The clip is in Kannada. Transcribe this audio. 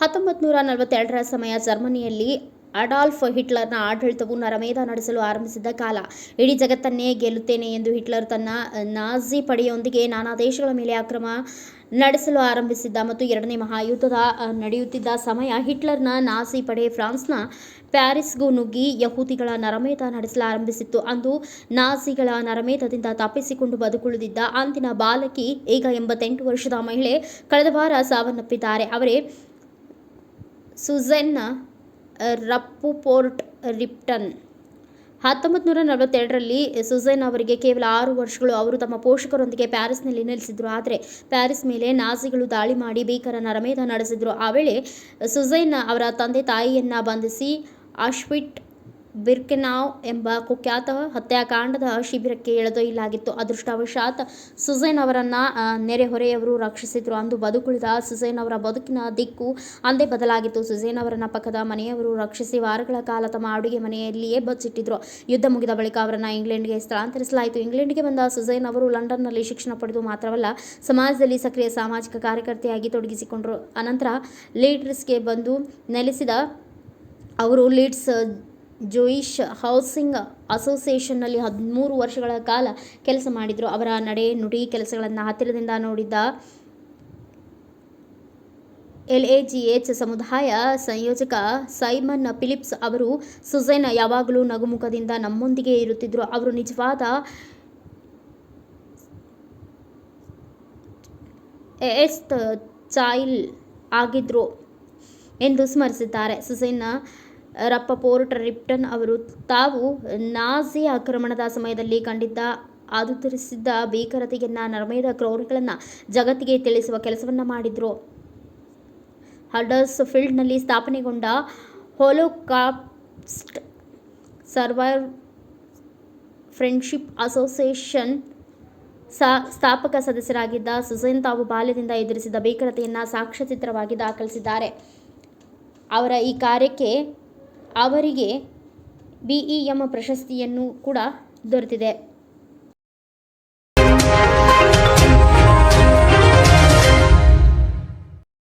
ಹತ್ತೊಂಬತ್ತು ನೂರ ನಲವತ್ತೆರಡರ ಸಮಯ ಜರ್ಮನಿಯಲ್ಲಿ ಅಡಾಲ್ಫ್ ಹಿಟ್ಲರ್ನ ಆಡಳಿತವು ನರಮೇಧ ನಡೆಸಲು ಆರಂಭಿಸಿದ್ದ ಕಾಲ. ಇಡೀ ಜಗತ್ತನ್ನೇ ಗೆಲ್ಲುತ್ತೇನೆ ಎಂದು ಹಿಟ್ಲರ್ ತನ್ನ ನಾಜಿ ಪಡೆಯೊಂದಿಗೆ ನಾನಾ ದೇಶಗಳ ಮೇಲೆ ಆಕ್ರಮ ನಡೆಸಲು ಆರಂಭಿಸಿದ್ದ ಮತ್ತು ಎರಡನೇ ಮಹಾಯುದ್ಧದ ನಡೆಯುತ್ತಿದ್ದ ಸಮಯ ಹಿಟ್ಲರ್ನ ನಾಸಿ ಪಡೆ ಫ್ರಾನ್ಸ್ನ ಪ್ಯಾರಿಸ್ಗೂ ನುಗ್ಗಿ ಯಹೂದಿಗಳ ನರಮೇಧ ನಡೆಸಲಾರಂಭಿಸಿತ್ತು. ಅಂದು ನಾಸಿಗಳ ನರಮೇಧದಿಂದ ತಪ್ಪಿಸಿಕೊಂಡು ಬದುಕುಳಿದಿದ್ದ ಅಂದಿನ ಬಾಲಕಿ, ಈಗ ಎಂಬತ್ತೆಂಟು ವರ್ಷದ ಮಹಿಳೆ, ಕಳೆದ ವಾರ ಸಾವನ್ನಪ್ಪಿದ್ದಾರೆ. ಅವರೇ ಸುಝೆನ್ ರಪ್ಪುಪೋರ್ಟ್ ರಿಪ್ಟನ್. ಹತ್ತೊಂಬತ್ತು ನೂರ ನಲವತ್ತೆರಡರಲ್ಲಿ ಸುಸೈನ್ ಅವರಿಗೆ ಕೇವಲ ಆರು ವರ್ಷಗಳು. ಅವರು ತಮ್ಮ ಪೋಷಕರೊಂದಿಗೆ ಪ್ಯಾರಿಸ್ನಲ್ಲಿ ನೆಲೆಸಿದ್ರು. ಆದರೆ ಪ್ಯಾರಿಸ್ ಮೇಲೆ ನಾಜಿಗಳು ದಾಳಿ ಮಾಡಿ ಭೀಕರ ನರಮೇಧ ನಡೆಸಿದ್ರು. ಆ ವೇಳೆ ಸುಸೈನ್ ಅವರ ತಂದೆ ತಾಯಿಯನ್ನು ಬಂಧಿಸಿ ಆಶ್ವಿಟ್ ಬಿರ್ಕೆನಾವ್ ಎಂಬ ಕುಖ್ಯಾತ ಹತ್ಯಾಕಾಂಡದ ಶಿಬಿರಕ್ಕೆ ಎಳೆದೊಯ್ಯಲಾಗಿತ್ತು. ಅದೃಷ್ಟವಶಾತ್ ಸುಸೈನ್ ಅವರನ್ನ ನೆರೆಹೊರೆಯವರು ರಕ್ಷಿಸಿದ್ರು. ಅಂದು ಬದುಕುಳಿದ ಸುಸೈನ್ ಅವರ ಬದುಕಿನ ದಿಕ್ಕು ಅಂದೇ ಬದಲಾಗಿತ್ತು. ಸುಸೈನ್ ಅವರನ್ನ ಪಕ್ಕದ ಮನೆಯವರು ರಕ್ಷಿಸಿ ವಾರಗಳ ಕಾಲ ತಮ್ಮ ಅಡುಗೆ ಮನೆಯಲ್ಲಿಯೇ ಬಚ್ಚಿಟ್ಟಿದ್ರು ಯುದ್ಧ ಮುಗಿದ ಬಳಿಕ ಅವರನ್ನ ಇಂಗ್ಲೆಂಡ್ಗೆ ಸ್ಥಳಾಂತರಿಸಲಾಯಿತು. ಇಂಗ್ಲೆಂಡ್ಗೆ ಬಂದ ಸುಸೈನ್ ಅವರು ಲಂಡನ್ನಲ್ಲಿ ಶಿಕ್ಷಣ ಪಡೆದು ಮಾತ್ರವಲ್ಲ, ಸಮಾಜದಲ್ಲಿ ಸಕ್ರಿಯ ಸಾಮಾಜಿಕ ಕಾರ್ಯಕರ್ತೆಯಾಗಿ ತೊಡಗಿಸಿಕೊಂಡರು. ಅನಂತರ ಲೀಡರ್ಸ್ಗೆ ಬಂದು ನೆಲೆಸಿದ ಅವರು ಲೀಡ್ಸ್ ಜೋಯಿಷ್ ಹೌಸಿಂಗ್ ಅಸೋಸಿಯೇಷನ್ನಲ್ಲಿ ಹದಿಮೂರು ವರ್ಷಗಳ ಕಾಲ ಕೆಲಸ ಮಾಡಿದರು. ಅವರ ನಡೆ ನುಡಿ ಕೆಲಸಗಳನ್ನು ಹತ್ತಿರದಿಂದ ನೋಡಿದ್ದ ಎಲ್ ಎ ಜಿ ಎಚ್ ಸಮುದಾಯ ಸಂಯೋಜಕ ಸೈಮನ್ ಫಿಲಿಪ್ಸ್ ಅವರು, ಸುಸೈನ್ ಯಾವಾಗಲೂ ನಗುಮುಖದಿಂದ ನಮ್ಮೊಂದಿಗೆ ಇರುತ್ತಿದ್ದರು ಅವರು ನಿಜವಾದ ಎಸ್ತ್ ಚೈಲ್ ಆಗಿದ್ರು ಎಂದು ಸ್ಮರಿಸಿದ್ದಾರೆ. ಸುಸೈನ್ ರಪ್ಪಪೋರ್ಟ್ ರಿಪ್ಟನ್ ಅವರು ತಾವು ನಾಜಿ ಆಕ್ರಮಣದ ಸಮಯದಲ್ಲಿ ಕಂಡಿದ್ದ ಆದುದರಿಸಿದ್ದ ಭೀಕರತೆಯನ್ನ ನರ್ಮೇದ ಕ್ರೌರ್ಯಗಳನ್ನು ಜಗತ್ತಿಗೆ ತಿಳಿಸುವ ಕೆಲಸವನ್ನ ಮಾಡಿದ್ರು. ಹಡರ್ಸ್ ಫೀಲ್ಡ್ನಲ್ಲಿ ಸ್ಥಾಪನೆಗೊಂಡ ಹೋಲೋಕಾಸ್ಟ್ ಸರ್ವೈವ್ ಫ್ರೆಂಡ್ಶಿಪ್ ಅಸೋಸಿಯೇಷನ್ ಸ್ಥಾಪಕ ಸದಸ್ಯರಾಗಿದ್ದ ಸುಸೇನ್ ತಾವು ಬಾಲ್ಯದಿಂದ ಎದುರಿಸಿದ ಭೀಕರತೆಯನ್ನು ಸಾಕ್ಷ್ಯಚಿತ್ರವಾಗಿ ದಾಖಲಿಸಿದ್ದಾರೆ. ಅವರ ಈ ಕಾರ್ಯಕ್ಕೆ ಅವರಿಗೆ ಬಿ ಇ ಎಂ ಪ್ರಶಸ್ತಿಯನ್ನು ಕೂಡ ದೊರೆತಿದೆ.